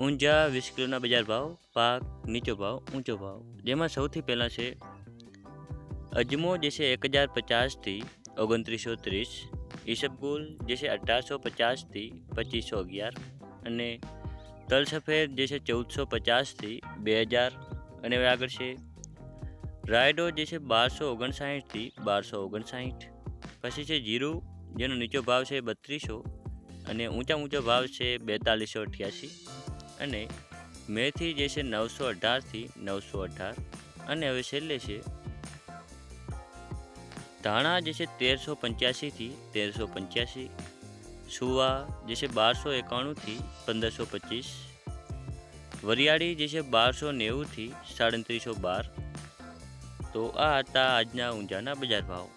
ઊંઝા વીસ કિલોના બજાર ભાવ, પાક, નીચો ભાવ, ઊંચો ભાવ. જેમાં સૌથી પહેલાં છે અજમો, જે છે એક હજાર પચાસથી ઓગણત્રીસો ત્રીસ. ઈસબગુલ જે છે અઢારસો પચાસથી પચીસો અગિયાર. અને તલ સફેદ જે છે ચૌદસો પચાસથી બે હજાર. અને હવે આગળ છે રાયડો, જે છે બારસો ઓગણસાઠથી બારસો ઓગણસાઠ. પછી છે જીરું, જેનો નીચો ભાવ છે બત્રીસો. અને ઊંચા ઊંચો ભાવ છે બેતાલીસો અઠ્યાસી. અને મેથી જે છે નવસો અઢારથી નવસો અઢાર. અને હવે છેલ્લે છે ધાણા જે છે તેરસો પંચ્યાસીથી તેરસો પંચ્યાસી. સુવા જે છે બારસો એકાણુંથી પંદરસો પચીસ. વરિયાળી જે છે બારસો નેવુંથી સાડત્રીસો બાર. તો આ હતા આજના ઊંઝાના બજાર ભાવ.